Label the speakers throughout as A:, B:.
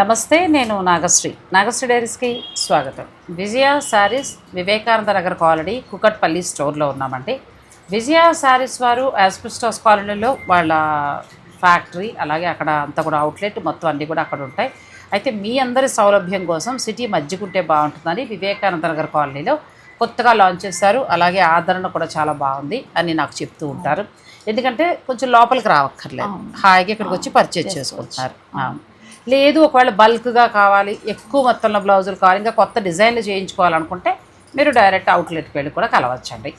A: నమస్తే నేను నాగశ్రీ. నాగశ్రీ డైరీస్కి స్వాగతం. విజయ శారీస్ వివేకానంద నగర్ కాలనీ కుకట్పల్లి స్టోర్లో ఉన్నామండి. విజయ శారీస్ వారు యాస్పిస్టాస్ కాలనీలో వాళ్ళ ఫ్యాక్టరీ అలాగే అక్కడ అంతా కూడా అవుట్లెట్ మొత్తం అన్నీ కూడా అక్కడ ఉంటాయి. అయితే మీ అందరి సౌలభ్యం కోసం సిటీ మధ్యకుంటే బాగుంటుందని వివేకానంద నగర్ కాలనీలో కొత్తగా లాంచ్ చేశారు. అలాగే ఆదరణ కూడా చాలా బాగుంది అని నాకు చెప్తూ ఉంటారు. ఎందుకంటే కొంచెం లోపలికి రావక్కర్లేదు. హాయిగా ఇక్కడికి వచ్చి పర్చేజ్ చేసుకుంటున్నారు. లేదు ఒకవేళ బల్క్గా కావాలి ఎక్కువ మొత్తంలో బ్లౌజులు కావాలి ఇంకా కొత్త డిజైన్లు చేయించుకోవాలనుకుంటే మీరు డైరెక్ట్ అవుట్లెట్కి వెళ్ళి కూడా కలవచ్చండి.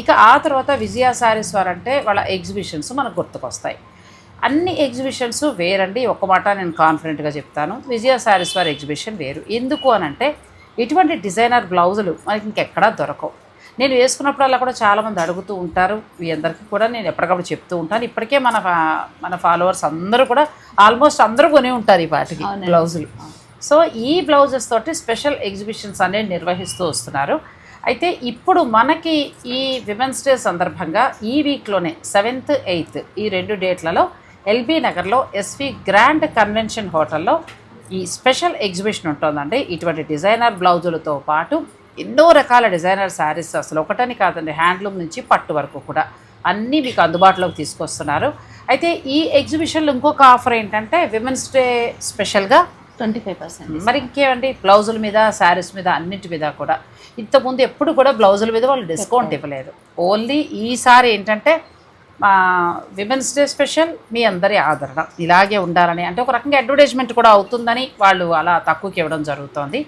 A: ఇక ఆ తర్వాత విజయ శారీస్ వారు అంటే వాళ్ళ ఎగ్జిబిషన్స్ మనకు గుర్తుకొస్తాయి. అన్ని ఎగ్జిబిషన్స్ వేరండి ఒక మాట నేను కాన్ఫిడెంట్గా చెప్తాను. విజయ శారీస్ వారి ఎగ్జిబిషన్ వేరు. ఎందుకు అని అంటే ఇటువంటి డిజైనర్ బ్లౌజులు మనకి ఇంకెక్కడా దొరకవు. నేను వేసుకున్నప్పుడల్లా కూడా చాలామంది అడుగుతూ ఉంటారు. మీ అందరికీ కూడా నేను ఎప్పటికప్పుడు చెప్తూ ఉంటాను. ఇప్పటికే మన మన ఫాలోవర్స్ అందరూ కూడా ఆల్మోస్ట్ అందరూ కొని ఉంటారు ఈ పాటికి బ్లౌజులు. సో ఈ బ్లౌజెస్ తోటి స్పెషల్ ఎగ్జిబిషన్స్ అనేవి నిర్వహిస్తూ వస్తున్నారు. అయితే ఇప్పుడు మనకి ఈ విమెన్స్ డే సందర్భంగా ఈ వీక్లోనే సెవెంత్ ఎయిత్ ఈ రెండు డేట్లలో ఎల్బీ నగర్లో ఎస్వి గ్రాండ్ కన్వెన్షన్ హోటల్లో ఈ స్పెషల్ ఎగ్జిబిషన్ ఉంటుందండి. ఇటువంటి డిజైనర్ బ్లౌజులతో పాటు ఎన్నో రకాల డిజైనర్ శారీస్ అసలు ఒకటని కాదండి హ్యాండ్లూమ్ నుంచి పట్టు వరకు కూడా. అన్నీ మీకు అందుబాటులోకి తీసుకొస్తున్నారు. అయితే ఈ ఎగ్జిబిషన్లో ఇంకొక ఆఫర్ ఏంటంటే విమెన్స్ డే స్పెషల్గా
B: ట్వంటీ ఫైవ్ పర్సెంట్
A: మరి ఇంకేమండి బ్లౌజుల మీద శారీస్ మీద అన్నింటి మీద కూడా. ఇంతకుముందు ఎప్పుడు కూడా బ్లౌజుల మీద వాళ్ళు డిస్కౌంట్ ఇవ్వలేదు. ఓన్లీ ఈసారి ఏంటంటే విమెన్స్ డే స్పెషల్ మీ అందరి ఆదరణ. ఇలాగే ఉండాలని అంటే ఒక రకంగా అడ్వర్టైజ్మెంట్ కూడా అవుతుందని వాళ్ళు అలా తక్కువకి ఇవ్వడం జరుగుతోంది.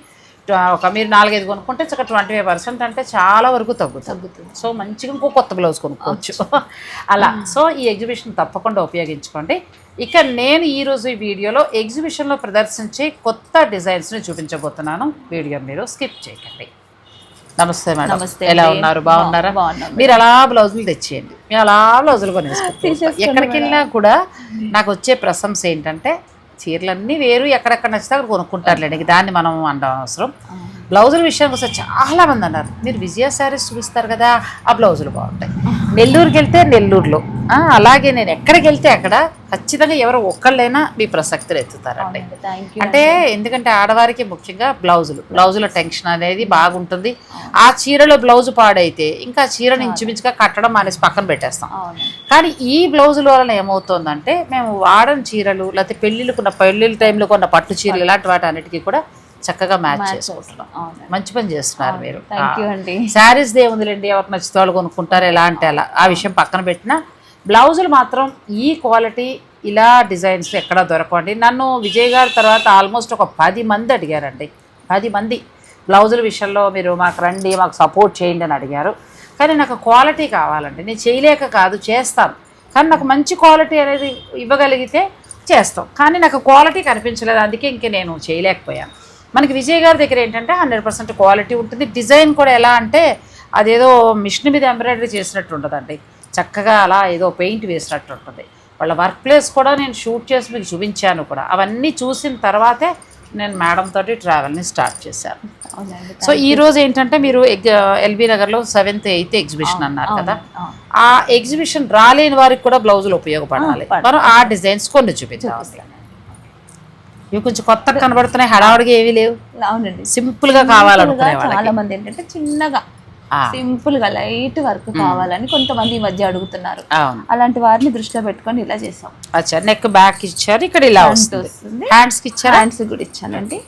A: ఒక మీరు నాలుగైదు కొనుక్కుంటే చక్క ట్వంటీ ఫైవ్ పర్సెంట్ అంటే చాలా వరకు తగ్గుతుంది.
B: తగ్గుతుంది.
A: సో మంచిగా ఇంకో కొత్త బ్లౌజ్ కొనుక్కోవచ్చు. అలా. సో ఈ ఎగ్జిబిషన్ తప్పకుండా ఉపయోగించుకోండి. ఇక నేను ఈరోజు ఈ వీడియోలో ఎగ్జిబిషన్లో ప్రదర్శించే కొత్త డిజైన్స్ని చూపించబోతున్నాను. వీడియో మీరు స్కిప్ చేయకండి. నమస్తే మేడం.
B: నమస్తే
A: ఎలా. ఉన్నారు? బాగున్నారా?
B: బా- బాగున్నాం
A: మీరు అలా బ్లౌజులు తెచ్చేయండి. మేము అలా బ్లౌజులు కొనేసుకుంటాం ఎక్కడికి వెళ్ళినా కూడా నాకు వచ్చే ప్రశంస ఏంటంటే చీరలన్నీ వేరు ఎక్కడెక్కడ నచ్చితే అక్కడ కొనుక్కుంటారులేండి. దాన్ని మనం అనడం అవసరం. బ్లౌజుల విషయానికి వస్తే చాలా మంది అన్నారు. మీరు విజయ శారీస్ చూపిస్తారు కదా ఆ బ్లౌజులు బాగుంటాయి. నెల్లూరుకి వెళ్తే నెల్లూరులో. అలాగే నేను ఎక్కడికి వెళ్తే అక్కడ ఖచ్చితంగా ఎవరో ఒక్కళ్ళైనా మీ ప్రసక్తులు ఎత్తుతారండి. అంటే ఎందుకంటే ఆడవారికి ముఖ్యంగా బ్లౌజులు. బ్లౌజుల టెన్షన్ అనేది బాగుంటుంది. ఆ చీరలో బ్లౌజ్ పాడైతే ఇంకా చీరని ఇంచుమించుగా కట్టడం అనేసి పక్కన పెట్టేస్తాం. కానీ ఈ బ్లౌజుల వలన ఏమవుతుందంటే మేము వాడని చీరలు లేకపోతే పెళ్ళిళ్ళకున్న పెళ్ళిళ్ళ టైంలో కొన్న పట్టు చీరలు ఇలాంటి వాటి అన్నిటికీ కూడా చక్కగా మ్యాచ్ చేసుకుంటున్నాం. మంచి పని చేస్తున్నారు మీరు.
B: థ్యాంక్ యూ అండి.
A: శారీస్ దేవుందిలేండి ఎవరు నచ్చితే వాళ్ళు కొనుక్కుంటారు ఎలా అంటే అలా. ఆ విషయం పక్కన పెట్టిన బ్లౌజులు మాత్రం ఈ క్వాలిటీ ఇలా డిజైన్స్ ఎక్కడా దొరకండి నన్ను విజయ్ గారి తర్వాత ఆల్మోస్ట్ ఒక పది మంది అడిగారండి. పది మంది. బ్లౌజుల విషయంలో మీరు మాకు రండి మాకు సపోర్ట్ చేయండి అని అడిగారు. కానీ నాకు క్వాలిటీ కావాలండి. నేను చేయలేక కాదు చేస్తాను. కానీ నాకు మంచి క్వాలిటీ అనేది ఇవ్వగలిగితే చేస్తాం. కానీ నాకు క్వాలిటీ కనిపించలేదు అందుకే ఇంక నేను చేయలేకపోయాను. మనకి విజయ్ గారి దగ్గర ఏంటంటే హండ్రెడ్ పర్సెంట్ క్వాలిటీ ఉంటుంది. డిజైన్ కూడా ఎలా అంటే అదేదో మిషన్ మీద ఎంబ్రాయిడరీ చేసినట్టు ఉంటుందండి. చక్కగా అలా ఏదో పెయింట్ వేసినట్టు ఉంటుంది. వాళ్ళ వర్క్ ప్లేస్ కూడా నేను షూట్ చేసి మీకు చూపించాను కూడా. అవన్నీ చూసిన తర్వాతే నేను మేడం తోటి ట్రావెల్ని స్టార్ట్ చేశాను. సో ఈ రోజు ఏంటంటే మీరు ఎల్బీ నగర్లో సెవెంత్ ఎయిత్ ఎగ్జిబిషన్ అన్నారు కదా. ఆ ఎగ్జిబిషన్ రాలేని వారికి కూడా బ్లౌజులు ఉపయోగపడాలి.
B: పడాలి.
A: మనం ఆ డిజైన్స్ కొన్ని చూపించాలి ఇవి కొంచెం కొత్తగా కనబడుతున్నాయి హడావుడిగా ఏమీ లేవు.
B: అవునండి.
A: సింపుల్గా కావాలనుకునే
B: చాలా మంది ఏంటంటే చిన్నగా సింపుల్గా లైట్ వర్క్ కావాలని కొంతమంది ఈ మధ్య అడుగుతున్నారు. అలాంటి వారిని దృష్టిలో పెట్టుకొని ఇలా చేసాం.
A: అచ్చా నెక్ బ్యాక్ ఇచ్చారు ఇక్కడ ఇలా వస్తుంది. హ్యాండ్స్కి ఇచ్చారా?
B: హ్యాండ్స్ కూడా ఇచ్చానండి.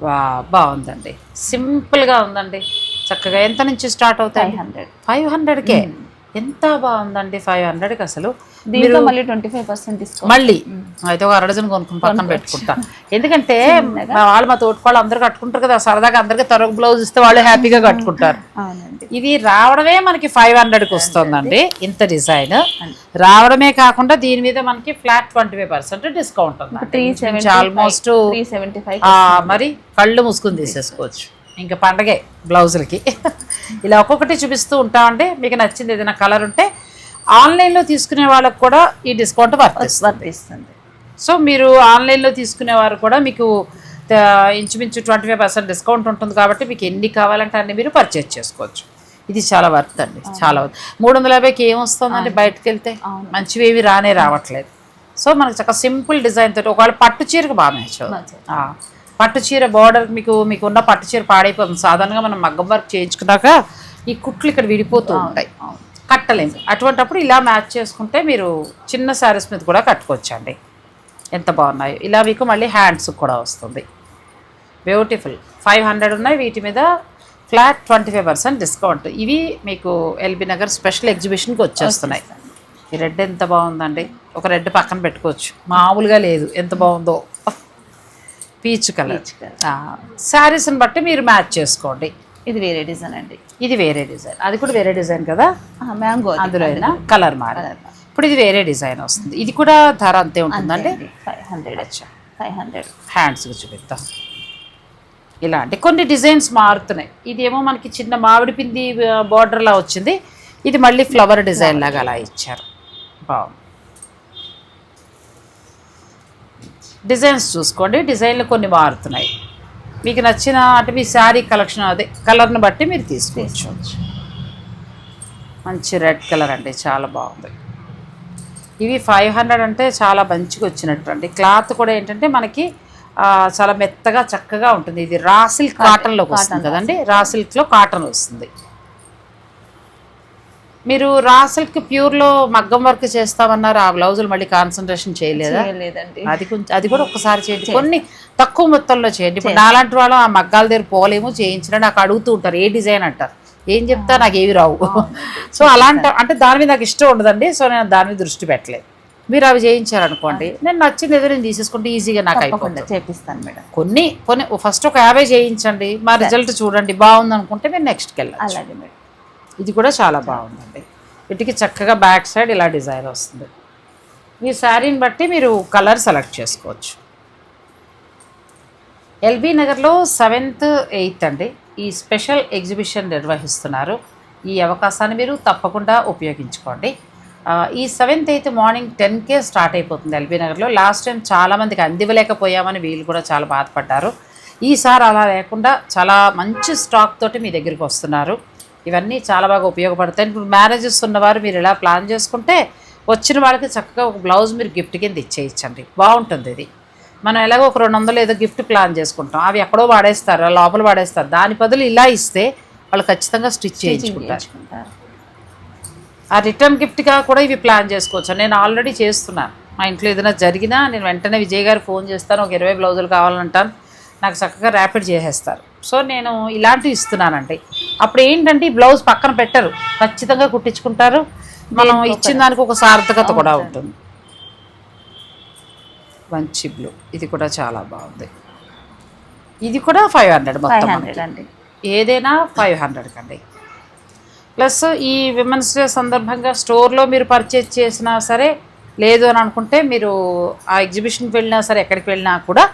A: వా బాగుందండి. సింపుల్గా ఉందండి. చక్కగా ఎంత నుంచి స్టార్ట్ అవుతాయి?
B: ఫైవ్ హండ్రెడ్
A: ఫైవ్ హండ్రెడ్కే ఎంత బాగుందండి ఫైవ్ హండ్రెడ్కి అసలు.
B: దీంట్లో మళ్ళీ ట్వంటీ ఫైవ్ పర్సెంట్
A: మళ్ళీ? అయితే ఒక అరడజన్ కొనుక్కుని పక్కన పెట్టుకుంటా. ఎందుకంటే వాళ్ళు మా తోటి వాళ్ళు అందరూ కట్టుకుంటారు కదా సరదాగా అందరికీ తరగ బ్లౌజ్ ఇస్తే వాళ్ళు హ్యాపీగా కట్టుకుంటారు. ఇది రావడమే మనకి ఫైవ్ హండ్రెడ్కి వస్తుందండి ఇంత డిజైన్. రావడమే కాకుండా దీని మీద మనకి flat twenty five percent discount ఉంది ఆల్మోస్ట్ మరి కళ్ళు మూసుకుని తీసేసుకోవచ్చు. ఇంకా పండగే బ్లౌజులకి. ఇలా ఒక్కొక్కటి చూపిస్తూ ఉంటామండి. మీకు నచ్చింది ఏదైనా కలర్ ఉంటే ఆన్లైన్లో తీసుకునే వాళ్ళకి కూడా ఈ డిస్కౌంట్ వర్తిస్తుంది. సో మీరు ఆన్లైన్లో తీసుకునేవారు కూడా మీకు ఇంచుమించు ట్వంటీ ఫైవ్ పర్సెంట్ డిస్కౌంట్ ఉంటుంది కాబట్టి మీకు ఎన్ని కావాలంటే అన్ని మీరు పర్చేజ్ చేసుకోవచ్చు. ఇది చాలా వర్త్ అండి చాలా వర్త్. మూడు వందల యాభైకి ఏం వస్తుందండి బయటకు వెళ్తే. మంచివి ఏవి రానే రావట్లేదు. సో మనకు చక్కగా సింపుల్ డిజైన్ తోటి ఒకవేళ పట్టు చీరకు బాగా మ్యాచ్ పట్టు చీర బార్డర్ మీకు మీకు ఉన్న పట్టు చీర పాడైపోతుంది. సాధారణంగా మనం మగ్గం వర్క్ చేయించుకున్నాక ఈ కుట్లు ఇక్కడ విడిపోతూ ఉంటాయి.
B: అవును.
A: కట్టలేము. అటువంటప్పుడు ఇలా మ్యాచ్ చేసుకుంటే మీరు చిన్న శారీస్ మీద కూడా కట్టుకోవచ్చండి. ఎంత బాగున్నాయో. ఇలా మీకు మళ్ళీ హ్యాండ్స్ కూడా వస్తుంది. బ్యూటిఫుల్ ఫైవ్ హండ్రెడ్ ఉన్నాయి. వీటి మీద flat twenty five percent discount ఇవి మీకు ఎల్బీ నగర్ స్పెషల్ ఎగ్జిబిషన్కి వచ్చేస్తున్నాయి. ఈ రెడ్ ఎంత బాగుందండి. ఒక రెడ్ పక్కన పెట్టుకోవచ్చు. మామూలుగా లేదు. ఎంత బాగుందో. Peach colour. శారీస్ని బట్టి మీరు మ్యాచ్ చేసుకోండి.
B: ఇది వేరే డిజైన్ అండి.
A: ఇది వేరే డిజైన్. అది కూడా వేరే డిజైన్ కదా?
B: మ్యాంగో
A: అందులో అయినా కలర్ మారి ఇప్పుడు ఇది వేరే డిజైన్ వస్తుంది. ఇది కూడా ధర అంతే ఉంటుందండి
B: ఫైవ్ హండ్రెడ్
A: అచ్చా.
B: Five hundred.
A: హ్యాండ్స్కి చూపిద్దాం ఇలాంటి కొన్ని డిజైన్స్ మారుతున్నాయి. ఇది ఏమో మనకి చిన్న మామిడి పిండి బార్డర్లా వచ్చింది. ఇది మళ్ళీ ఫ్లవర్ డిజైన్ లాగా అలా ఇచ్చారు. బాగుంది. డిజైన్స్ చూసుకోండి. డిజైన్లు కొన్ని మారుతున్నాయి. మీకు నచ్చిన అంటే మీ శారీ కలెక్షన్ అదే కలర్ని బట్టి మీరు తీసుకోవచ్చు. మంచి రెడ్ కలర్ అండి చాలా బాగుంది. ఇవి ఫైవ్ హండ్రెడ్ అంటే చాలా మంచిగా వచ్చినట్టు అండి క్లాత్ కూడా ఏంటంటే మనకి చాలా మెత్తగా చక్కగా ఉంటుంది. ఇది రా సిల్క్ కాటన్లోకి వస్తుంది కదండి. రా సిల్క్లో కాటన్ వస్తుంది. మీరు రా సిల్క్ ప్యూర్లో మగ్గం వర్క్ చేస్తామన్నారు ఆ బ్లౌజులు మళ్ళీ కాన్సన్ట్రేషన్ చేయలేదా?
B: లేదండి
A: అది కొంచెం అది కూడా ఒకసారి చేయండి. కొన్ని తక్కువ మొత్తంలో చేయండి. ఇప్పుడు నాలాంటి వాళ్ళు ఆ మగ్గాల దగ్గర పోలేము చేయించడం నాకు అడుగుతూ ఉంటారు ఏ డిజైన్ అంటారు? ఏం చెప్తా నాకు ఏవి రావు. సో అలాంటి అంటే దాని మీద నాకు ఇష్టం ఉండదండి. సో నేను దాని మీద దృష్టి పెట్టలేదు. మీరు అవి చేయించారనుకోండి నేను నచ్చింది ఏదో నేను తీసేసుకుంటే ఈజీగా నాకు అయిపోతుంది.
B: చేపిస్తాను మేడం.
A: కొన్ని కొన్ని ఫస్ట్ ఒక యాభై చేయించండి మా రిజల్ట్ చూడండి బాగుంది అనుకుంటే మీరు నెక్స్ట్కి వెళ్ళాలి
B: అలాగే మేడం.
A: ఇది కూడా చాలా బాగుందండి. వీటికి చక్కగా బ్యాక్ సైడ్ ఇలా డిజైన్ వస్తుంది. మీ శారీని బట్టి మీరు కలర్ సెలెక్ట్ చేసుకోవచ్చు. ఎల్బీ నగర్లో సెవెంత్ ఎయిత్ అండి. ఈ స్పెషల్ ఎగ్జిబిషన్ నిర్వహిస్తున్నారు. ఈ అవకాశాన్ని మీరు తప్పకుండా ఉపయోగించుకోండి. ఈ సెవెంత్ ఎయిత్ మార్నింగ్ టెన్కే స్టార్ట్ అయిపోతుంది ఎల్బీ నగర్లో. లాస్ట్ టైం చాలామందికి అందివ్వలేకపోయామని వీళ్ళు కూడా చాలా బాధపడ్డారు. ఈసారి అలా లేకుండా చాలా మంచి స్టాక్ తోటి మీ దగ్గరికి వస్తున్నారు. ఇవన్నీ చాలా బాగా ఉపయోగపడతాయి. ఇప్పుడు మ్యారేజెస్ ఉన్నవారు మీరు ఇలా ప్లాన్ చేసుకుంటే వచ్చిన వాళ్ళకి చక్కగా ఒక బ్లౌజ్ మీరు గిఫ్ట్ కింద ఇచ్చేయచ్చండి. బాగుంటుంది ఇది. మనం ఎలాగో ఒక రెండు వందలు ఏదో గిఫ్ట్ ప్లాన్ చేసుకుంటాం. అవి ఎక్కడో వాడేస్తారు లోపల వాడేస్తారు. దాని బదులు ఇలా ఇస్తే వాళ్ళు ఖచ్చితంగా స్టిచ్ చేయించుకుంటారు. ఆ రిటర్న్ గిఫ్ట్గా కూడా ఇవి ప్లాన్ చేసుకోవచ్చు. నేను ఆల్రెడీ చేస్తున్నాను. మా ఇంట్లో ఏదైనా జరిగినా నేను వెంటనే విజయ్ గారు ఫోన్ చేస్తాను ఒక ఇరవై బ్లౌజులు కావాలంటాను. నాకు చక్కగా ర్యాపిడ్ చేసేస్తారు. సో నేను ఇలాంటివి ఇస్తున్నానండి. అప్పుడు ఏంటంటే ఈ బ్లౌజ్ పక్కన పెట్టరు. ఖచ్చితంగా కుట్టించుకుంటారు. మనం ఇచ్చిన దానికి ఒక సార్థకత కూడా ఉంటుంది. మంచి బ్లూ. ఇది కూడా చాలా బాగుంది. ఇది కూడా ఫైవ్ హండ్రెడ్ మొత్తం ఏదైనా ఫైవ్ హండ్రెడ్ కండి. ప్లస్ ఈ విమెన్స్ డే సందర్భంగా స్టోర్లో మీరు పర్చేజ్ చేసినా సరే లేదు అని అనుకుంటే మీరు ఆ ఎగ్జిబిషన్కి వెళ్ళినా సరే ఎక్కడికి వెళ్ళినా కూడా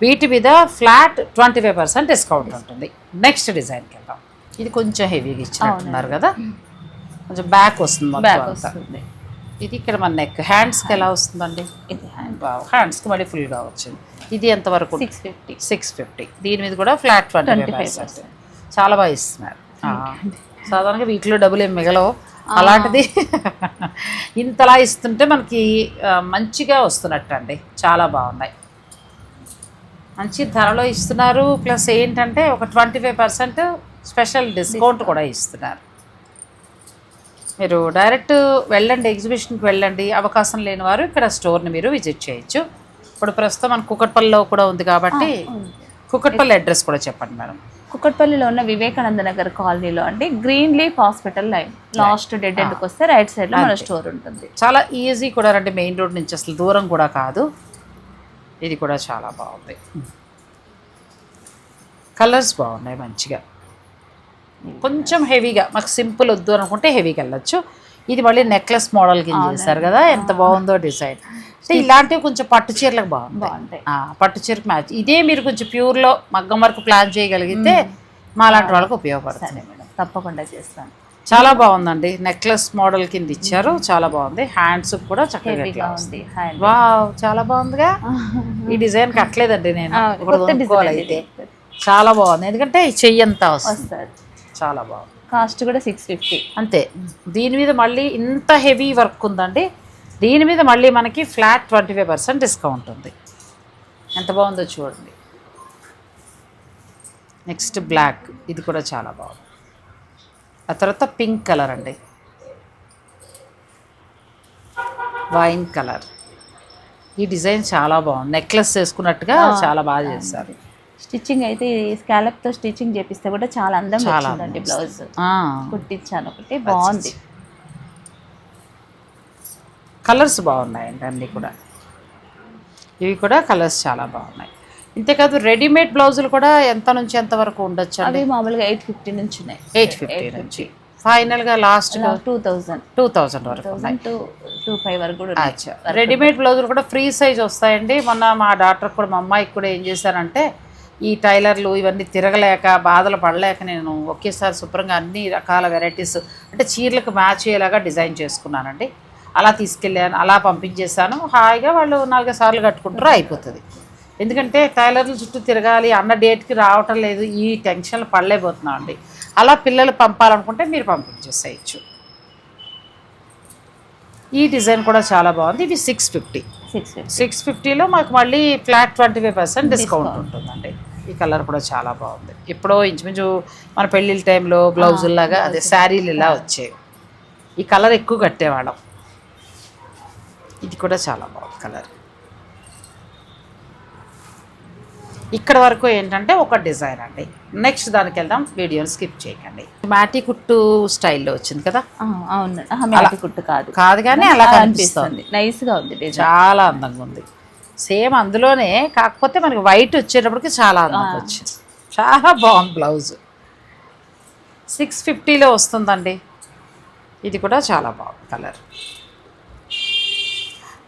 A: వీటి మీద flat twenty five percent discount ఉంటుంది. నెక్స్ట్ డిజైన్కి వెళ్దాం. ఇది కొంచెం హెవీగా ఇచ్చినట్టున్నారు కదా? కొంచెం బ్యాక్ వస్తుంది
B: బ్యాక్. వస్తుంది.
A: ఇది ఇక్కడ మన నెక్ హ్యాండ్స్కి ఎలా వస్తుందండి?
B: ఇది హ్యాండ్
A: హ్యాండ్స్కి మళ్ళీ ఫుల్గా వచ్చింది. ఇది ఎంతవరకు
B: సిక్స్ ఫిఫ్టీ
A: సిక్స్ ఫిఫ్టీ దీని మీద కూడా ఫ్లాట్ ట్వంటీ ఫైవ్
B: 25%.
A: పర్సెంట్ చాలా బాగా ఇస్తున్నారు. ఆ, సాధారణంగా వీటిలో డబ్బులు ఏం మిగలవు. అలాంటిది ఇంతలా ఇస్తుంటే మనకి ఆ, మంచిగా వస్తున్నట్టు అండి చాలా బాగున్నాయి. మంచి ధరలో ఇస్తున్నారు. ప్లస్ ఏంటంటే ఒక twenty five percent special discount కూడా ఇస్తున్నారు. మీరు డైరెక్ట్ వెళ్ళండి ఎగ్జిబిషన్కి వెళ్ళండి. అవకాశం లేని వారు ఇక్కడ స్టోర్ని మీరు విజిట్ చేయొచ్చు. ఇప్పుడు ప్రస్తుతం మన కుకట్పల్లిలో కూడా ఉంది కాబట్టి కుకట్పల్లి అడ్రస్ కూడా చెప్పండి మేడం.
B: కుక్కట్పల్లిలో ఉన్న వివేకానంద నగర్ కాలనీలో అండి green leaf hospital line. Last dead ఎండ్కి వస్తే రైట్ సైడ్లో మన స్టోర్ ఉంటుంది.
A: చాలా ఈజీ కూడా రండి మెయిన్ రోడ్ నుంచి అసలు దూరం కూడా కాదు. ఇది కూడా చాలా బాగుంది. కలర్స్ బాగున్నాయి మంచిగా. కొంచెం హెవీగా మాకు సింపుల్ వద్దు అనుకుంటే హెవీగా వెళ్ళొచ్చు. ఇది మళ్ళీ నెక్లెస్ మోడల్ కింద చేశారు కదా ఎంత బాగుందో డిజైన్. అంటే ఇలాంటివి కొంచెం పట్టు చీరలకు బాగుంది
B: బాగుంటాయి.
A: పట్టు చీరకు మ్యాచ్ ఇదే మీరు కొంచెం ప్యూర్లో మగ్గం వరకు ప్లాన్ చేయగలిగితే మా లాంటి వాళ్ళకి ఉపయోగపడుతుంది.
B: మేడం తప్పకుండా చేస్తాను.
A: చాలా బాగుందండి. నెక్లెస్ మోడల్ కింద ఇచ్చారు. చాలా బాగుంది. హ్యాండ్స్ కూడా చక్కగా
B: ఉంది.
A: వావ్! చాలా బాగుందిగా. ఈ డిజైన్ కట్టలేదండి నేను. అయితే. చాలా బాగుంది. ఎందుకంటే చెయ్యి అంతా వస్తుంది. చాలా బాగుంది.
B: కాస్ట్ కూడా సిక్స్ ఫిఫ్టీ
A: అంతే. దీని మీద మళ్ళీ ఇంత హెవీ వర్క్ ఉందండి. దీని మీద మళ్ళీ మనకి flat twenty five percent discount ఉంది. ఎంత బాగుందో చూడండి. Next black. ఇది కూడా చాలా బాగుంది. ఆ తర్వాత పింక్ కలర్ అండి. Wine colour. ఈ డిజైన్ చాలా బాగుంది. నెక్లెస్ వేసుకున్నట్టుగా చాలా బాగా చేస్తారు
B: స్టిచ్చింగ్ అయితే స్కాలప్తో స్టిచ్చింగ్ చేపిస్తే కూడా చాలా అందంగా
A: చాలా
B: వచ్చిందండి బ్లౌజ్. కుట్టించాను. ఒకటి బాగుంది.
A: కలర్స్ బాగున్నాయండి అన్నీ కూడా. ఇవి కూడా కలర్స్ చాలా బాగున్నాయి. ఇంతేకాదు రెడీమేడ్ బ్లౌజులు కూడా ఎంత నుంచి ఎంత వరకు ఉండొచ్చు
B: అవి మామూలుగా ఎయిట్ ఫిఫ్టీ నుంచి ఉన్నాయి.
A: ఎయిట్ ఫిఫ్టీ నుంచి. ఫైనల్గా last
B: two thousand
A: two thousand వరకు
B: థౌసండ్ టూ టూ ఫైవ్ వరకు కూడా
A: రెడీమేడ్ బ్లౌజులు కూడా ఫ్రీ సైజ్ వస్తాయండి. మొన్న మా డాక్టర్ కూడా మా అమ్మాయికి కూడా ఏం చేశారంటే ఈ టైలర్లు ఇవన్నీ తిరగలేక బాధలు పడలేక నేను ఒకేసారి శుభ్రంగా అన్ని రకాల వెరైటీస్ అంటే చీరలకు మ్యాచ్ అయ్యేలాగా డిజైన్ చేసుకున్నానండి. అలా తీసుకెళ్ళాను అలా పంపించేశాను. హాయిగా వాళ్ళు నాలుగు సార్లు కట్టుకుంటారు అయిపోతుంది. ఎందుకంటే టైలర్లు చుట్టూ తిరగాలి అన్న డేట్కి రావటం లేదు ఈ టెన్షన్లు పడలేకపోతున్నాం అండి అలా పిల్లలు పంపాలనుకుంటే మీరు పంపించేసేయచ్చు. ఈ డిజైన్ కూడా చాలా బాగుంది. ఇవి six fifty
B: six fifty
A: six ఫిఫ్టీలో మాకు మళ్ళీ flat twenty five percent discount ఉంటుందండి. ఈ కలర్ కూడా చాలా బాగుంది. ఎప్పుడో ఇంచుమించు మన పెళ్ళిళ్ళ టైంలో బ్లౌజుల్లాగా అదే శారీలు ఇలా వచ్చేవి. ఈ కలర్ ఎక్కువ కట్టేవాళ్ళం. ఇది కూడా చాలా బాగుంది కలర్. ఇక్కడ వరకు ఏంటంటే ఒక డిజైన్ అండి. నెక్స్ట్ దానికి వెళ్దాం వీడియోని స్కిప్ చేయకండి. మ్యాటి కుట్టు స్టైల్లో వచ్చింది కదా?
B: అవును. మేటి కుట్టు కాదు.
A: కాదు కానీ అలా కనిపిస్తుంది.
B: అనిపిస్తుంది. నైస్గా ఉంది
A: చాలా అందంగా ఉంది. సేమ్ అందులోనే కాకపోతే మనకి వైట్ వచ్చేటప్పటికి చాలా అందంగా వచ్చింది. చాలా బాగుంది బ్లౌజ్ సిక్స్ ఫిఫ్టీలో వస్తుందండి. ఇది కూడా చాలా బాగుంది కలర్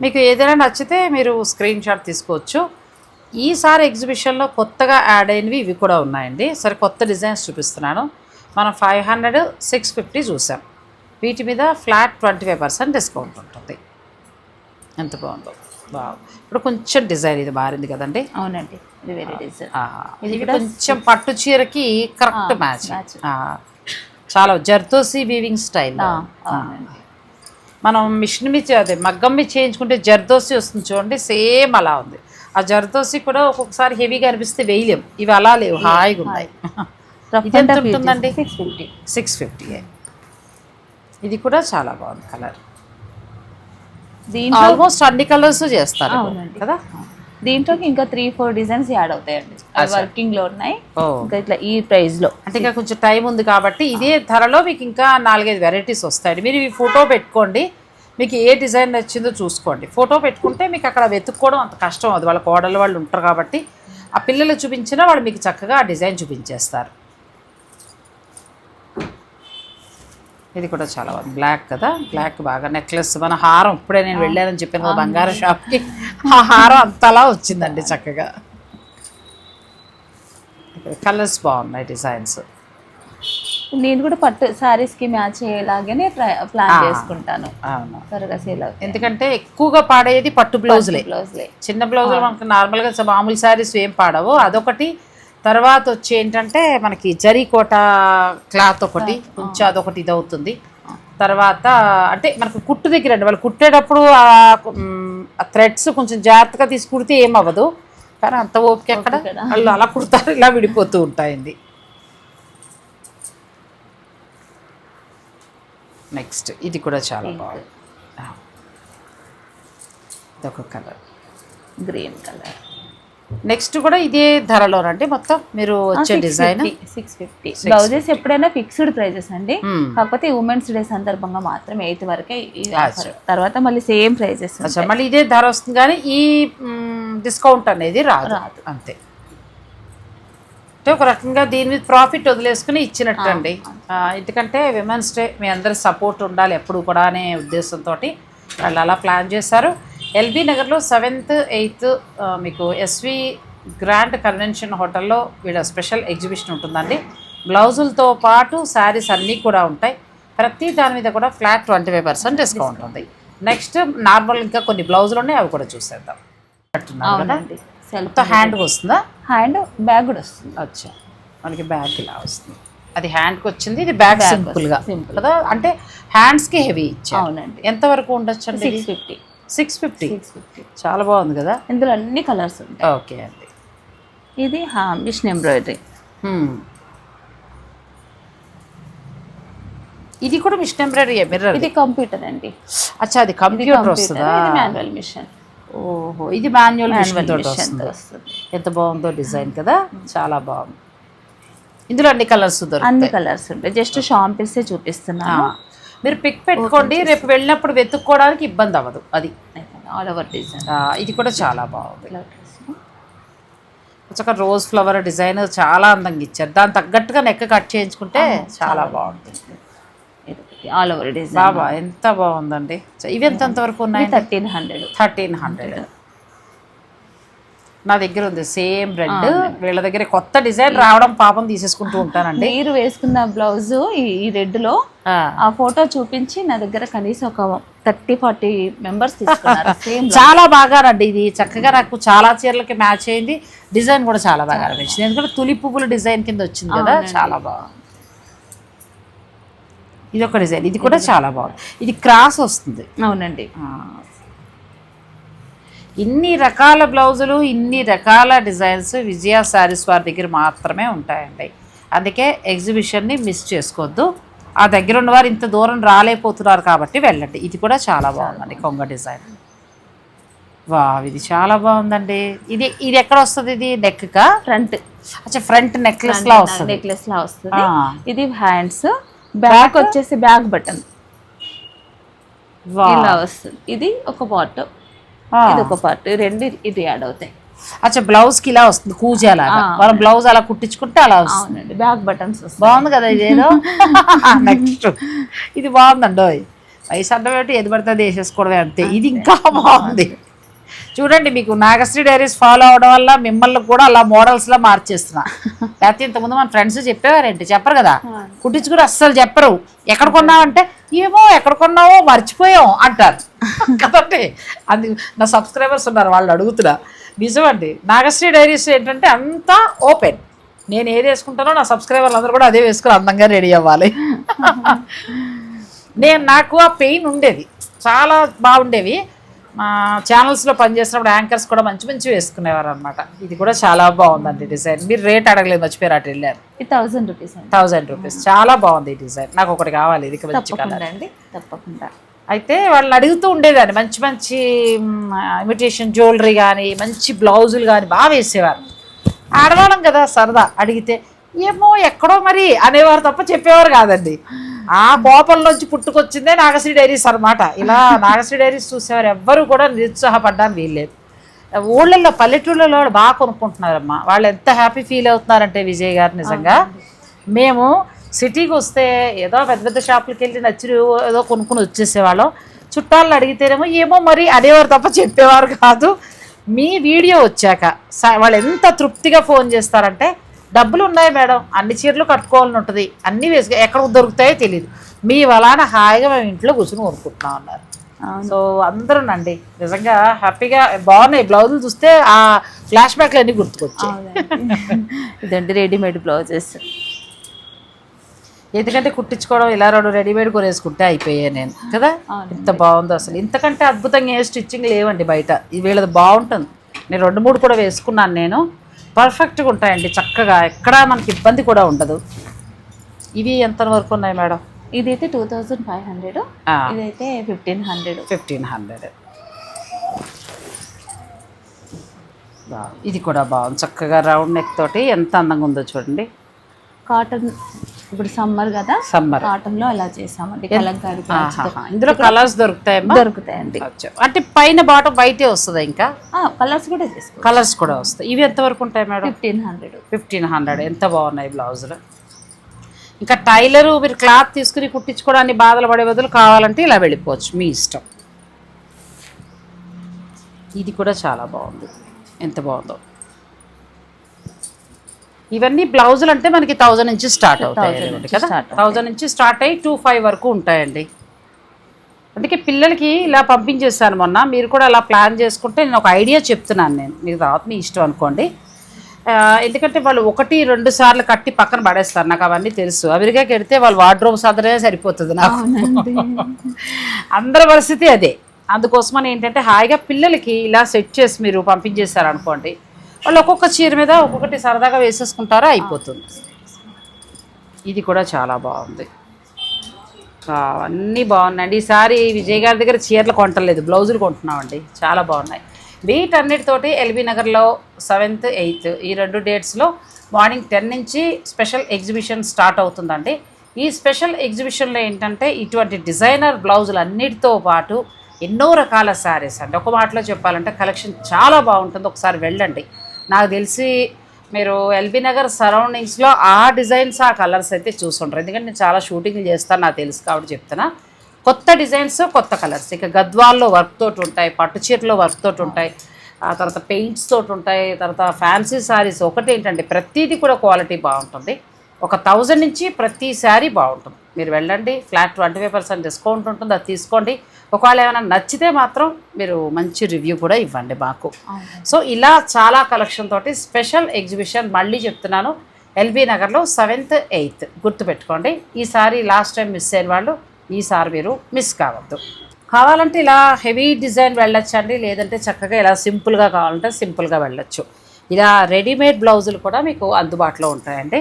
A: మీకు ఏదైనా నచ్చితే మీరు స్క్రీన్ షాట్ తీసుకోవచ్చు. ఈసారి ఎగ్జిబిషన్లో కొత్తగా యాడ్ అయినవి ఇవి కూడా ఉన్నాయండి. సరే కొత్త డిజైన్స్ చూపిస్తున్నాను. మనం ఫైవ్ హండ్రెడ్ సిక్స్ ఫిఫ్టీ చూసాం. వీటి మీద flat twenty five percent discount ఉంటుంది. ఎంత బాగుందో. బాగు ఇప్పుడు కొంచెం డిజైన్ ఇది మారింది కదండి.
B: అవునండి. ఇది వేరే డిజైన్.
A: ఇది కొంచెం పట్టు చీరకి కరెక్ట్ మ్యాచ్. చాలా జర్దోసి వీవింగ్ స్టైల్. మనం మిషన్ మీద అదే మగ్గం మీద చేయించుకుంటే జర్దోసి వస్తుంది చూడండి. సేమ్ అలా ఉంది. ఆ జర్దోసి కూడా ఒక్కొక్కసారి హెవీగా అనిపిస్తే వేయలేం. ఇవి అలా లేవు హాయిగా ఉన్నాయి ఇది ఎంత ఉంటుందండి?
B: సిక్స్ ఫిఫ్టీ
A: సిక్స్ ఫిఫ్టీ ఇది కూడా చాలా బాగుంది కలర్.
B: దీంట్లో
A: ఆల్మోస్ట్ అన్ని కలర్స్ చేస్తారు. కదా?
B: దీంట్లోకి ఇంకా త్రీ ఫోర్ డిజైన్స్ యాడ్ అవుతాయండి. అవి వర్కింగ్లో ఉన్నాయి ఇంకా ఇట్లా ఈ ప్రైస్లో
A: అంటే ఇంకా కొంచెం టైం ఉంది కాబట్టి ఇదే ధరలో మీకు ఇంకా నాలుగైదు వెరైటీస్ వస్తాయండి. మీరు ఈ ఫోటో పెట్టుకోండి. మీకు ఏ డిజైన్ నచ్చిందో చూసుకోండి. ఫోటో పెట్టుకుంటే మీకు అక్కడ వెతుక్కోవడం అంత కష్టం అది. వాళ్ళ కోడలు వాళ్ళు ఉంటారు కాబట్టి ఆ పిల్లలు చూపించినా వాళ్ళు మీకు చక్కగా ఆ డిజైన్ చూపించేస్తారు. ఇది కూడా చాలా బాగుంది. బ్లాక్ కదా? బ్లాక్ బాగా నెక్లెస్. మన హారం ఇప్పుడే నేను వెళ్ళానని చెప్పాను కదా బంగారం షాప్కి. ఆ హారం అంతలా వచ్చిందండి చక్కగా. కలర్స్ బాగున్నాయి డిజైన్స్.
B: నేను కూడా పట్టు సారీస్కి మ్యాచ్ అయ్యేలాగానే ప్లాన్ చేసుకుంటాను.
A: అవును.
B: త్వరగా సేల్ అవుతాయి.
A: ఎందుకంటే ఎక్కువగా పాడేది పట్టు బ్లౌజులే
B: బ్లౌజ్లే
A: చిన్న బ్లౌజులు మనకు నార్మల్గా మామూలు శారీస్ ఏం పాడవు. అదొకటి. తర్వాత వచ్చి ఏంటంటే మనకి జరీకోట క్లాత్ ఒకటి కొంచెం అదొకటి ఇది అవుతుంది తర్వాత అంటే మనకు కుట్టు దగ్గర అండి. వాళ్ళు కుట్టేటప్పుడు ఆ థ్రెడ్స్ కొంచెం జాగ్రత్తగా తీసి కుడితే ఏం అవ్వదు. కానీ అంత ఓపిక ఎక్కడ? వాళ్ళు అలా కుడతారు ఇలా విడిపోతూ ఉంటాయండి. నెక్స్ట్ ఇది కూడా చాలా బాగుంది. ఇదొక కలర్.
B: Green colour.
A: నెక్స్ట్ కూడా ఇదే ధరలోనండి మొత్తం మీరు వచ్చే డిజైన్?
B: సిక్స్ ఫిఫ్టీ బ్లౌజెస్ ఎప్పుడైనా ఫిక్స్డ్ ప్రైజెస్ అండి.
A: Hmm.
B: కాకపోతే ఉమెన్స్ డే సందర్భంగా మాత్రం ఎయిత్ వరకే. తర్వాత మళ్ళీ సేమ్ ప్రైజెస్
A: మళ్ళీ ఇదే ధర వస్తుంది కానీ ఈ డిస్కౌంట్ అనేది రాదు. అంతే. ఒక రకంగా దీని మీద ప్రాఫిట్ వదిలేసుకుని ఇచ్చినట్టు అండి ఎందుకంటే విమెన్స్ డే మీ అందరి సపోర్ట్ ఉండాలి ఎప్పుడు కూడా అనే ఉద్దేశంతో వాళ్ళు అలా ప్లాన్ చేశారు. ఎల్బీ నగర్లో సెవెంత్ ఎయిత్ మీకు ఎస్వి గ్రాండ్ కన్వెన్షన్ హోటల్లో వీళ్ళ స్పెషల్ ఎగ్జిబిషన్ ఉంటుందండి. బ్లౌజులతో పాటు శారీస్ అన్నీ కూడా ఉంటాయి. ప్రతి దాని మీద కూడా flat twenty five percent discount ఉంది నెక్స్ట్ నార్మల్ ఇంకా కొన్ని బ్లౌజులు ఉన్నాయి అవి కూడా చూసేద్దాం. కదా?
B: అవునండి. సెల్ఫ్
A: హ్యాండ్ వస్తుందా?
B: హ్యాండ్ బ్యాగ్ కూడా వస్తుంది.
A: అచ్చా. మనకి బ్యాగ్ ఇలా వస్తుంది. అది హ్యాండ్కి వచ్చింది ఇది
B: Back
A: సింపుల్గా
B: simple.
A: కదా? అంటే హ్యాండ్స్కి హెవీ ఇచ్చారు.
B: అవునండి.
A: ఎంత వరకు ఉండొచ్చు అండి
B: six fifty
A: six fifty
B: six fifty
A: చాలా బాగుంది కదా?
B: ఇందులో అన్ని కలర్స్ ఉంటాయి.
A: ఓకే అండి.
B: ఇది హా మిషన్ ఎంబ్రాయిడరీ.
A: ఇది కూడా మిషన్ ఎంబ్రాయిడరీ మిర్రర్
B: ఇది కంప్యూటర్ అండి.
A: అచ్చా అది కంప్యూటర్ వస్తుందా?
B: ఇది మాన్యువల్ మిషన్
A: ఓహో ఇది మాన్యువల్ వస్తుంది. ఎంత బాగుందో డిజైన్ కదా చాలా బాగుంది. ఇందులో అన్ని కలర్స్
B: అన్ని కలర్స్ ఉంటాయి. జస్ట్ షాంపిల్సే చూపిస్తున్నాను.
A: మీరు పిక్ పెట్టుకోండి రేపు వెళ్ళినప్పుడు వెతుక్కోవడానికి ఇబ్బంది అవ్వదు అది.
B: ఆల్ ఓవర్ డిజైన్
A: ఇది కూడా చాలా బాగుంది. చక్కగా రోజ్ ఫ్లవర్ డిజైన్ చాలా అందంగా ఇచ్చారు. దాని తగ్గట్టుగా నెక్ కట్ చేయించుకుంటే చాలా బాగుంటుంది
B: ఆల్ ఓవర్ డిజైన్.
A: బాబా ఎంత బాగుందండి. ఇవి ఎంత వరకు ఉన్నాయి
B: థర్టీన్ హండ్రెడ్
A: థర్టీన్ హండ్రెడ్ నా దగ్గర ఉంది సేమ్ రెడ్ వీళ్ళ దగ్గర కొత్త డిజైన్ రావడం పాపం తీసేసుకుంటూ ఉంటానండి.
B: మీరు వేసుకున్న బ్లౌజ్ ఈ రెడ్లో
A: ఆ,
B: ఫోటో చూపించి నా దగ్గర కనీసం ఒక థర్టీ ఫార్టీ మెంబర్స్ తీసుకున్నారు.
A: చాలా బాగా రండి ఇది. చక్కగా నాకు చాలా చీరలకి మ్యాచ్ అయింది. డిజైన్ కూడా చాలా బాగా అనిపించింది. ఎందుకంటే తులి పువ్వుల డిజైన్ కింద వచ్చింది కదా. చాలా బాగుంది. ఇది ఒక డిజైన్. ఇది కూడా చాలా బాగుంది. ఇది క్రాస్ వస్తుంది.
B: అవునండి.
A: ఇన్ని రకాల బ్లౌజులు ఇన్ని రకాల డిజైన్స్ విజయ శారీస్ వారి దగ్గర మాత్రమే ఉంటాయండి. అందుకే ఎగ్జిబిషన్ని మిస్ చేసుకోవద్దు. ఆ దగ్గర ఉన్నవారు ఇంత దూరం రాలేకపోతున్నారు కాబట్టి వెళ్ళండి. ఇది కూడా చాలా బాగుందండి కొంగ డిజైన్. వా ఇది చాలా బాగుందండి. ఇది ఇది ఎక్కడ వస్తుంది ఇది? నెక్కా
B: ఫ్రంట్
A: అచ్చా ఫ్రంట్ నెక్లెస్ లా వస్తుంది.
B: నెక్లెస్ లా వస్తుంది. ఇది హ్యాండ్స్ బ్యాక్ వచ్చేసి బ్యాక్ బటన్ ఇలా వస్తుంది. ఇది ఒక పార్ట్
A: ఆ.
B: ఇది ఒక పార్ట్ రెండు ఇది యాడ్ అవుతాయి.
A: అచ్చా బ్లౌజ్కి ఇలా వస్తుంది కూజేలాగా. మనం బ్లౌజ్ అలా కుట్టించుకుంటే అలా వస్తుంది.
B: బ్యాక్ బటన్స్
A: బాగుంది కదా ఇదేదో నెక్స్ట్ ఇది బాగుందండి. వయసు అడ్డం ఏది పడితే అది వేసేసుకోవడమే అంతే. ఇది ఇంకా బాగుంది. చూడండి మీకు నాగశ్రీ డైరీస్ ఫాలో అవడం వల్ల మిమ్మల్ని కూడా అలా మోడల్స్లా మార్చేస్తున్నా. లేకపోతే ఇంతకుముందు మన ఫ్రెండ్స్ చెప్పేవారేంటి? చెప్పరు కదా? కుట్టించుకుని అస్సలు చెప్పరు. ఎక్కడ కొన్నావంటే ఏమో ఎక్కడ కొన్నావో మర్చిపోయాం అంటారు. కదండి? అది నా సబ్స్క్రైబర్స్ ఉన్నారు వాళ్ళు అడుగుతున్నా. నిజమండి నాగశ్రీ డైరీస్ ఏంటంటే అంతా ఓపెన్ నేను ఏది వేసుకుంటానో నా సబ్స్క్రైబర్లు అందరూ కూడా అదే వేసుకుని అందంగా రెడీ అవ్వాలి. నేను నాకు ఆ పెయిన్ ఉండేది. చాలా బాగుండేవి. మా ఛానల్స్లో పనిచేసినప్పుడు యాంకర్స్ కూడా మంచి మంచి వేసుకునేవారు అనమాట ఇది కూడా చాలా బాగుందండి డిజైన్. మీరు రేట్ అడగలేదు మర్చిపోయారు అటు వెళ్ళారు.
B: థౌసండ్ రూపీస్
A: థౌజండ్ రూపీస్ చాలా బాగుంది ఈ డిజైన్. నాకు ఒకటి కావాలి ఇది మంచి
B: అండి తప్పకుండా.
A: అయితే వాళ్ళని అడుగుతూ ఉండేదాన్ని. మంచి మంచి ఇమిటేషన్ జ్యువెలరీ కానీ మంచి బ్లౌజులు కానీ బాగా వేసేవారు. ఆడవాళ్ళం కదా సరదా. అడిగితే ఏమో ఎక్కడో మరి అనేవారు తప్ప చెప్పేవారు కాదండి. ఆ కోపంలోంచి పుట్టుకొచ్చిందే నాగశ్రీ డైరీస్ అనమాట ఇలా నాగశ్రీ డైరీస్ చూసేవారు ఎవ్వరు కూడా నిరుత్సాహపడ్డానికి వీల్లేదు. ఊళ్ళల్లో పల్లెటూళ్ళలో వాళ్ళు బాగా కొనుక్కుంటున్నారమ్మా. వాళ్ళు ఎంత హ్యాపీ ఫీల్ అవుతున్నారంటే విజయ్ గారు నిజంగా. మేము సిటీకి వస్తే ఏదో పెద్ద పెద్ద షాపులకి వెళ్ళి నచ్చి ఏదో కొనుక్కుని వచ్చేసేవాళ్ళం. చుట్టాలను అడిగితేనేమో ఏమో మరి అనేవారు తప్ప చెప్పేవారు కాదు. మీ వీడియో వచ్చాక వాళ్ళు ఎంత తృప్తిగా ఫోన్ చేస్తారంటే డబ్బులు ఉన్నాయి మేడం అన్ని చీరలు కట్టుకోవాలని ఉంటుంది. అన్నీ వేసుకు ఎక్కడ దొరుకుతాయో తెలియదు మీ వలాన హాయిగా మేము ఇంట్లో కూర్చుని కొనుక్కుంటున్నాం అన్నారు. సో అందరూనండి నిజంగా హ్యాపీగా బాగున్నాయి. బ్లౌజులు చూస్తే ఆ ఫ్లాష్ బ్యాక్లు అన్నీ గుర్తుకొచ్చాయి.
B: ఇదండి రెడీమేడ్ బ్లౌజెస్.
A: ఎందుకంటే కుట్టించుకోవడం ఇలా రెండు రెడీమేడ్ కొనేసుకుంటే అయిపోయాయి నేను కదా. ఇంత బాగుందో అసలు. ఇంతకంటే అద్భుతంగా ఏ స్టిచ్చింగ్ లేవండి బయట. వీళ్ళది బాగుంటుంది. నేను రెండు మూడు కూడా వేసుకున్నాను నేను. పర్ఫెక్ట్గా ఉంటాయండి చక్కగా. ఎక్కడా మనకి ఇబ్బంది కూడా ఉండదు. ఇవి ఎంత వరకు ఉన్నాయి మేడం?
B: ఇదైతే టూ థౌజండ్ ఫైవ్ హండ్రెడ్. ఇదైతే ఫిఫ్టీన్ హండ్రెడ్.
A: Fifteen hundred. ఇది కూడా బాగుంది. చక్కగా రౌండ్ నెక్ తోటి ఎంత అందంగా ఉందో చూడండి.
B: కాటన్ ఇప్పుడు సమ్మర్ కదా
A: సమ్మర్.
B: కాటన్లో అలా చేసామండి కలంకారీ.
A: ఇందులో కలర్స్ దొరుకుతాయమ్మా?
B: దొరుకుతాయండి.
A: అంటే పైన బాటం వైటే వస్తుందా ఇంకా?
B: కలర్స్ కూడా
A: కలర్స్ కూడా వస్తాయి. ఇవి ఎంతవరకు ఉంటాయి madam?
B: Fifteen hundred.
A: Fifteen hundred. ఎంత బాగున్నాయి బ్లౌజులు? ఇంకా టైలరు మీరు క్లాత్ తీసుకుని కుట్టించుకోవడానికి బాధలు పడే బదులు కావాలంటే ఇలా వెళ్ళిపోవచ్చు. మీ ఇష్టం. ఇది కూడా చాలా బాగుంది. ఎంత బాగుందో. ఇవన్నీ బ్లౌజులు అంటే మనకి థౌజండ్ నుంచి స్టార్ట్ అవుతాయి కదా. థౌజండ్ నుంచి స్టార్ట్ అయ్యి టూ ఫైవ్ వరకు ఉంటాయండి. అందుకే పిల్లలకి ఇలా పంపించేస్తాను మొన్న. మీరు కూడా అలా ప్లాన్ చేసుకుంటే నేను ఒక ఐడియా చెప్తున్నాను నేను. మీకు తర్వాత మీ ఇష్టం అనుకోండి. ఎందుకంటే వాళ్ళు ఒకటి రెండు సార్లు కట్టి పక్కన పడేస్తారు. నాకు అవన్నీ తెలుసు. అమెరికాకి వెడితే వాళ్ళు వార్డ్రోబ్ సదరే సరిపోతుంది నాకు. అందరి పరిస్థితి అదే. అందుకోసమని ఏంటంటే హాయిగా పిల్లలకి ఇలా సెట్ చేసి మీరు పంపించేశారు అనుకోండి వాళ్ళు ఒక్కొక్క చీర మీద ఒక్కొక్కటి సరదాగా వేసేసుకుంటారా అయిపోతుంది. ఇది కూడా చాలా బాగుంది. అన్నీ బాగున్నాయండి. ఈసారి విజయ్ గారి దగ్గర చీరలు కొంటలేదు బ్లౌజులు కొంటున్నామండి. చాలా బాగున్నాయి. వీటన్నిటితోటి ఎల్బీ నగర్లో సెవెంత్ ఎయిత్ ఈ రెండు డేట్స్లో మార్నింగ్ టెన్ నుంచి స్పెషల్ ఎగ్జిబిషన్ స్టార్ట్ అవుతుందండి. ఈ స్పెషల్ ఎగ్జిబిషన్లో ఏంటంటే ఇటువంటి డిజైనర్ బ్లౌజులు అన్నిటితో పాటు ఎన్నో రకాల శారీస్ అండి. ఒక మాటలో చెప్పాలంటే కలెక్షన్ చాలా బాగుంటుంది. ఒకసారి వెళ్ళండి. నాకు తెలిసి మీరు ఎల్బీ నగర్ సరౌండింగ్స్లో ఆ డిజైన్స్ ఆ కలర్స్ అయితే చూసుంటారు. ఎందుకంటే నేను చాలా షూటింగ్లు చేస్తాను నాకు తెలుసు కాబట్టి చెప్తున్నా. కొత్త డిజైన్స్ కొత్త కలర్స్ ఇక గద్వాల్లో వర్క్ తోటి ఉంటాయి పట్టు చీరలో వర్క్ తోటి ఉంటాయి. ఆ తర్వాత పెయింట్స్ తోటి ఉంటాయి తర్వాత ఫ్యాన్సీ శారీస్ ఒకటి ఏంటంటే ప్రతిదీ కూడా క్వాలిటీ బాగుంటుంది. ఒక థౌజండ్ నుంచి ప్రతి శారీ బాగుంటుంది. మీరు వెళ్ళండి. Flat twenty five percent discount ఉంటుంది. అది తీసుకోండి. ఒకవేళ ఏమైనా నచ్చితే మాత్రం మీరు మంచి రివ్యూ కూడా ఇవ్వండి మాకు. సో ఇలా చాలా కలెక్షన్ తోటి స్పెషల్ ఎగ్జిబిషన్ మళ్ళీ చెప్తున్నాను. ఎల్బీ నగర్లో సెవెంత్ ఎయిత్ గుర్తుపెట్టుకోండి. ఈసారి లాస్ట్ టైం మిస్ అయిన వాళ్ళు ఈసారి మీరు మిస్ కావద్దు. కావాలంటే ఇలా హెవీ డిజైన్ వెళ్ళొచ్చండి. లేదంటే చక్కగా ఇలా సింపుల్గా కావాలంటే సింపుల్గా వెళ్ళొచ్చు. ఇలా రెడీమేడ్ బ్లౌజులు కూడా మీకు అందుబాటులో ఉంటాయండి.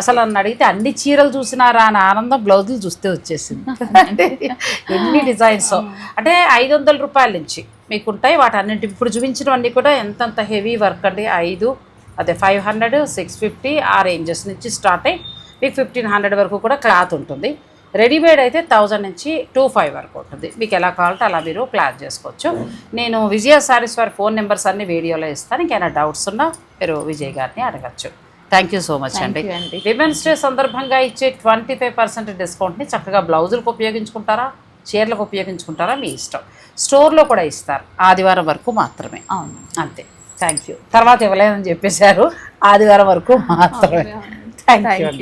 A: అసలు నన్ను అడిగితే అన్ని చీరలు చూసినారా అని ఆనందం బ్లౌజులు చూస్తే వచ్చేసింది. అంటే ఎన్ని డిజైన్స్? అంటే ఐదు వందల రూపాయల నుంచి మీకు ఉంటాయి వాటి అన్నింటి ఇప్పుడు చూపించినవన్నీ కూడా ఎంతంత హెవీ వర్క్ అండి. ఐదు అదే ఫైవ్ హండ్రెడ్ సిక్స్ ఫిఫ్టీ ఆ రేంజెస్ నుంచి స్టార్ట్ అయ్యి మీకు ఫిఫ్టీన్ హండ్రెడ్ వరకు కూడా క్లాత్ ఉంటుంది. రెడీమేడ్ అయితే థౌజండ్ నుంచి టూ ఫైవ్ వరకు ఉంటుంది. మీకు ఎలా కావాలంటే అలా మీరు ప్లాన్ చేసుకోవచ్చు. నేను విజయ సారీస్ వారి ఫోన్ నెంబర్స్ అన్ని వీడియోలో ఇస్తాను. ఇంకేమైనా డౌట్స్ ఉన్నా మీరు విజయ్ గారిని అడగచ్చు. థ్యాంక్ యూ సో మచ్
B: అండి.
A: విమెన్స్ డే సందర్భంగా ఇచ్చే ట్వంటీ ఫైవ్ పర్సెంట్ డిస్కౌంట్ని చక్కగా బ్లౌజులకు ఉపయోగించుకుంటారా? చీరలకు ఉపయోగించుకుంటారా? మీ ఇష్టం. స్టోర్లో కూడా ఇస్తారు. ఆదివారం వరకు మాత్రమే.
B: అవును.
A: అంతే. థ్యాంక్ యూ తర్వాత ఇవ్వలేదని చెప్పేశారు. ఆదివారం వరకు మాత్రమే. థ్యాంక్ యూ అండి